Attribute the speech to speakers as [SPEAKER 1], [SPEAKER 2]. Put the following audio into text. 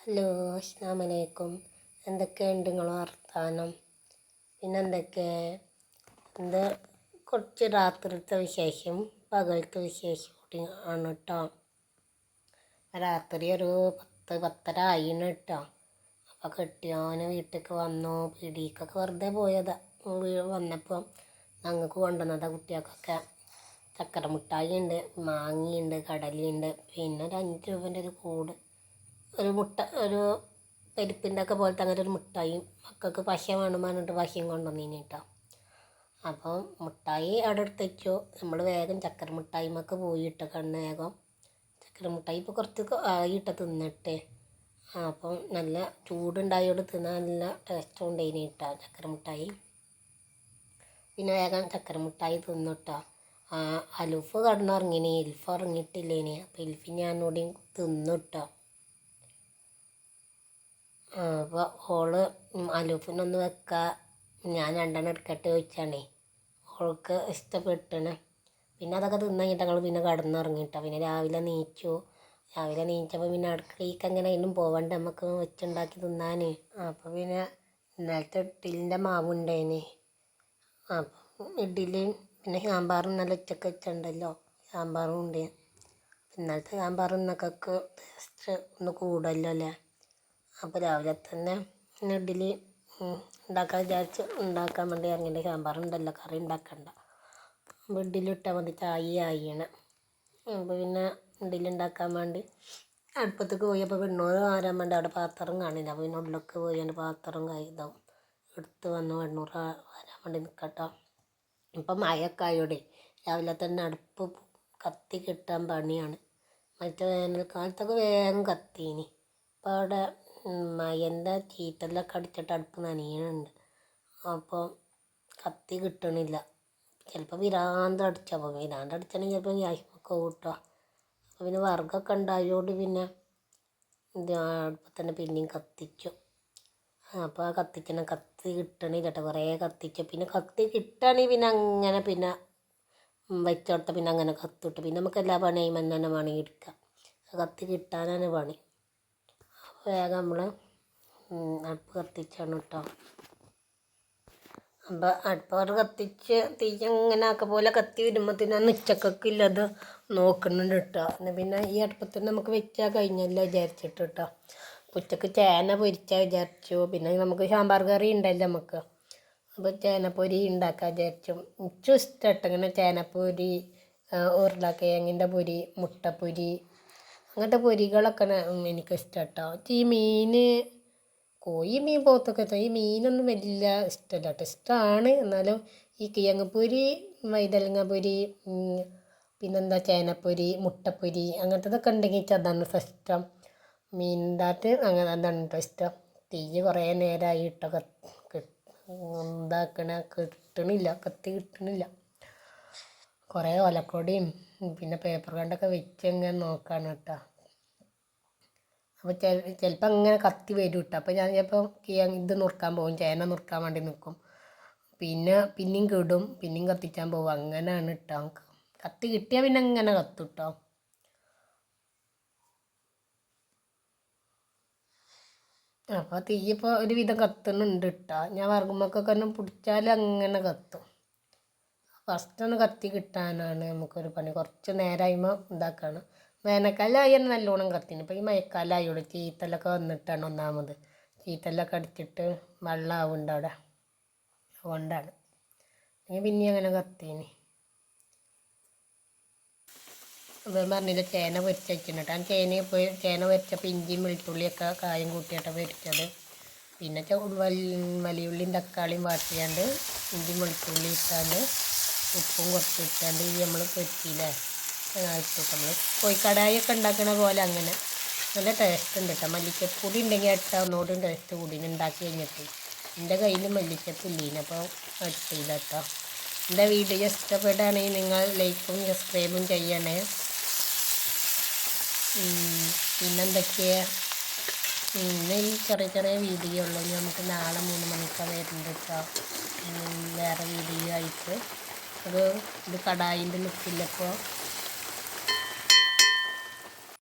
[SPEAKER 1] Hello അസ്സാം വലൈക്കും എന്തൊക്കെയുണ്ട് നിങ്ങൾ വർത്താനം? പിന്നെന്തൊക്കെ? ഇത് കുറച്ച് രാത്രിത്തെ വിശേഷം പകലത്തെ വിശേഷം കൂടി ആണ് കേട്ടോ രാത്രി ഒരു പത്ത് പത്തര ആയിന് കേട്ടോ അപ്പോൾ കെട്ടിയോന് വീട്ടിലേക്ക് വന്നു. പിടിക്കൊക്കെ വെറുതെ പോയതാ. വന്നപ്പോൾ ഞങ്ങൾക്ക് കൊണ്ടുവന്നതാ കുട്ടികൾക്കൊക്കെ. ചക്കര മിഠായി ഉണ്ട് മാങ്ങയുണ്ട് കടലയുണ്ട് പിന്നെ ഒരു അഞ്ച് രൂപേന്റെ ഒരു കൂട്. ഒരു മുട്ട ഒരു പരിപ്പിന്റെ ഒക്കെ പോലത്തെ അങ്ങനെ ഒരു മുട്ടായും മക്കൾക്ക് പശ വേണം പറഞ്ഞിട്ട് പശയും കൊണ്ടുവന്നീന് കേട്ടോ. അപ്പോൾ മുട്ടായി അവിടെ എടുത്ത് വെച്ചു. നമ്മൾ വേഗം ചക്കര മുട്ടായിമൊക്കെ ഇട്ട കണ്ണ് വേഗം. ചക്കര മുട്ടായി ഇപ്പോൾ കുറച്ച് ആയിട്ട് തിന്നിട്ട്. അപ്പം നല്ല ചൂടുണ്ടായോട് തിന്നാൻ നല്ല ടേസ്റ്റ് ഉണ്ടായിന് കേട്ടോ ചക്കര മുട്ടായി പിന്നെ വേഗം ചക്കര മുട്ടായി തിന്നിട്ടോ അലുഫ് കടന്നുറങ്ങിനി ഇൽഫ് ഉറങ്ങിയിട്ടില്ലേനി. അപ്പോൾ ഇൽഫി ഞാനോടെയും തിന്നിട്ടോ അപ്പോൾ ഓൾ അലൂഫിനൊന്ന് വെക്കുക ഞാൻ രണ്ടെണ്ണം എടുക്കട്ടെ ചോദിച്ചാണേ. ഓൾക്ക് ഇഷ്ടപ്പെട്ടണ്. പിന്നെ അതൊക്കെ തിന്നു കഴിഞ്ഞിട്ട് ഞങ്ങൾ പിന്നെ കടന്നുറങ്ങിട്ടോ. പിന്നെ രാവിലെ നീച്ചു. രാവിലെ നീച്ചപ്പോൾ പിന്നെ അടുക്കളയ്ക്ക് അങ്ങനെ അതിനും പോവണ്ട? നമുക്ക് വെച്ചുണ്ടാക്കി തിന്നാൻ അപ്പോൾ പിന്നെ ഇന്നലത്തെ ഇഡ്ഡലിന്റെ മാവുണ്ടേന് അപ്പം ഇഡ്ഡലിയും പിന്നെ സാമ്പാറും നല്ല ഉച്ചയ്ക്ക് വെച്ചിട്ടുണ്ടല്ലോ. സാമ്പാറും ഉണ്ട്. ഇന്നലത്തെ സാമ്പാറും ഇന്നൊക്കെ ടേസ്റ്റ് ഒന്ന് കൂടുതലല്ലോ അല്ലേ? അപ്പോൾ രാവിലെ തന്നെ ഇഡ്ഡലി ഉണ്ടാക്കാൻ വിചാരിച്ച് ഉണ്ടാക്കാൻ വേണ്ടി ഇറങ്ങിയിട്ട് സാമ്പാറുണ്ടല്ലോ കറി ഉണ്ടാക്കണ്ട. അപ്പോൾ ഇഡ്ഡലി ഇട്ടാൽ മതി ആയിയാണ് അപ്പോൾ പിന്നെ ഇഡ്ഡലി ഉണ്ടാക്കാൻ വേണ്ടി അടുപ്പത്തേക്ക് പോയി അപ്പോൾ പെണ്ണൂറ് ആരാൻ വേണ്ടി അവിടെ പാത്രം കാണില്ല. അപ്പോൾ പിന്നെ ഉള്ളിലൊക്കെ പോയി എന്റെ പാത്രം ഇതാവും എടുത്ത് വന്ന് വെണ്ണൂറ് വരാൻ വേണ്ടി നിൽക്കട്ടോ ഇപ്പം മഴയൊക്കെ ആയോടെ രാവിലെ തന്നെ അടുപ്പ് കത്തി കിട്ടാൻ പണിയാണ്. മറ്റേ വേനൽക്കാലത്തൊക്കെ വേഗം കത്തീനി. അപ്പോൾ അവിടെ മഴന്റെ ചീറ്റലൊക്കെ അടിച്ചിട്ട് അടുപ്പ് നനയുന്നുണ്ട് അപ്പോൾ കത്തി കിട്ടണില്ല. ചിലപ്പോൾ വിരാന്ത് അടിച്ചു. അപ്പോൾ വിരാന്ത് അടിച്ചാണെങ്കിൽ ചിലപ്പോൾ ഗ്യാസ്മൊക്കെ കൂട്ടുക. അപ്പോൾ പിന്നെ വർഗമൊക്കെ ഉണ്ടായതുകൊണ്ട് പിന്നെ അടുപ്പം തന്നെ പിന്നെയും കത്തിച്ചു അപ്പോൾ ആ കത്തിച്ചണ കത്തി കിട്ടണില്ല കേട്ടോ. കുറേ കത്തിച്ചു. പിന്നെ കത്തി കിട്ടുകയാണെങ്കിൽ പിന്നെ അങ്ങനെ പിന്നെ വെച്ചോടത്ത പിന്നെ അങ്ങനെ കത്തിട്ട്. പിന്നെ നമുക്ക് എല്ലാ പണിയും തന്നെ വേണമെങ്കിൽ എടുക്കാം കത്തി കിട്ടാനാണ് പണി. വേഗം നമ്മൾ അടുപ്പ് കത്തിച്ചാണ് കേട്ടോ. അപ്പോൾ അടുപ്പ് കത്തിച്ച് തീ അങ്ങനെ ആക്ക പോലെ കത്തി വരുമ്പോഴത്തേനും ഉച്ചക്കൊക്കെ ഇല്ലത് നോക്കുന്നുണ്ട് കേട്ടോ. എന്നാൽ പിന്നെ ഈ അടുപ്പത്തിന് നമുക്ക് വെച്ചാൽ കഴിഞ്ഞല്ലോ വിചാരിച്ചിട്ട് കേട്ടോ. ഉച്ചയ്ക്ക് ചേന പൊരിച്ചാൽ വിചാരിച്ചു. പിന്നെ നമുക്ക് സാമ്പാർ കറി ഉണ്ടല്ലോ നമുക്ക് അപ്പോൾ ചേനപ്പൊരി ഉണ്ടാക്കാൻ വിചാരിച്ചു. ഉച്ച ഇഷ്ടമായിട്ട് ഇങ്ങനെ ചേനപ്പൊരി ഉരുളക്കിഴങ്ങിന്റെ പൊരി മുട്ടപ്പൊരി അങ്ങനത്തെ പൊരികളൊക്കെ എനിക്ക് ഇഷ്ടം കേട്ടോ ഈ മീൻ കോഴി മീൻ പോത്തൊക്കെ ഈ മീനൊന്നും വലിയ ഇഷ്ടമല്ല കേട്ടോ ഇഷ്ടമാണ് എന്നാലും ഈ കിഴങ്ങ് പൊരി വൈതലങ്ങ പൊരി പിന്നെന്താ ചേനപ്പൊരി മുട്ടപ്പൊരി അങ്ങനത്തതൊക്കെ ഉണ്ടെങ്കിൽ അതാണ് ഇഷ്ടം. അകത്ത് അങ്ങനെ അതാണ് ഇഷ്ടം. തീ കുറേ നേരമായിട്ടൊക്കെ എന്താക്കണ കിട്ടണില്ല കത്തി കിട്ടണില്ല. കുറേ ഒലക്കൊടിയും പിന്നെ പേപ്പർ കണ്ടൊക്കെ വെച്ച് ഇങ്ങനെ നോക്കാണ് കേട്ടോ അപ്പോൾ ചിലപ്പോൾ അങ്ങനെ കത്തി വരും കേട്ടോ അപ്പോൾ ഞാൻ ചിലപ്പോൾ ഇത് നുറുക്കാൻ പോകും ചേന നുറുക്കാൻ വേണ്ടി നിൽക്കും പിന്നെ പിന്നെയും കിടും പിന്നെയും കത്തിക്കാൻ പോകും അങ്ങനെയാണ് കേട്ടോ കത്തി കിട്ടിയാൽ പിന്നെ ഇങ്ങനെ കത്തും കേട്ടോ അപ്പോൾ തീ ഇപ്പോൾ ഒരുവിധം കത്തുന്നുണ്ട് കേട്ടോ ഞാൻ വറകുമ്പൊക്കെ ഒന്ന് പിടിച്ചാൽ അങ്ങനെ കത്തും. ഫസ്റ്റ് ഒന്ന് കത്തി കിട്ടാനാണ് നമുക്കൊരു പണി. കുറച്ച് നേരമായ്മ ഇതാക്കണം. വേനൽക്കാലമായി നല്ലോണം കത്തിന്. ഇപ്പോൾ ഈ മഴക്കാലമായോളൂ ചീത്തലൊക്കെ വന്നിട്ടാണ് ഒന്നാമത്. ചീത്തലൊക്കെ അടിച്ചിട്ട് വെള്ളമാവുണ്ട് അവിടെ. അതുകൊണ്ടാണ്. പിന്നെ അങ്ങനെ കത്തിന്. അപ്പം പറഞ്ഞില്ല ചേന പൊരിച്ച് ആ ചേന പോയി ചേന പൊരിച്ചപ്പോൾ ഇഞ്ചിയും വെളുത്തുള്ളിയൊക്കെ കായം കൂട്ടിയിട്ടാണ് പൊരിച്ചത്. പിന്നെ വലിയുള്ളിയും തക്കാളിയും വാട്ടിയാണ്ട് ഇഞ്ചിയും വെളുത്തുള്ളി ഇട്ടാണ്ട് ഉപ്പും കുറച്ച് ഇട്ടാണ്ട് ഈ നമ്മൾ പൊരുത്തിയില്ലേ ഇട്ടു നമ്മൾ കോഴിക്കടായൊക്കെ ഉണ്ടാക്കണ പോലെ അങ്ങനെ നല്ല ടേസ്റ്റ് ഉണ്ട് കേട്ടോ മല്ലിക്കപ്പൊടി ഉണ്ടെങ്കിൽ ഇട്ടാൽ ഒന്നുകൂടി ടേസ്റ്റ് കൂടി ഉണ്ടാക്കി കഴിഞ്ഞിട്ട് എന്റെ കയ്യിൽ മല്ലിച്ചപ്പ് ഇല്ലേനെ അപ്പോൾ അടിച്ചില്ല കേട്ടോ എന്റെ വീഡിയോ ഇഷ്ടപ്പെടുകയാണെങ്കിൽ നിങ്ങൾ ലൈക്കും സബ്സ്ക്രൈബും ചെയ്യണേ. പിന്നെന്തൊക്കെയാ? ഇന്ന് ഈ ചെറിയ ചെറിയ വീഡിയോ ഉള്ളൂ. നമുക്ക് നാളെ മൂന്ന് മണിക്കാണ് വരുന്നത് കേട്ടോ വേറെ വീഡിയോ ആയിട്ട് അത് ഇത് കടായിന്റെ ലുക്കില്ലപ്പോൾ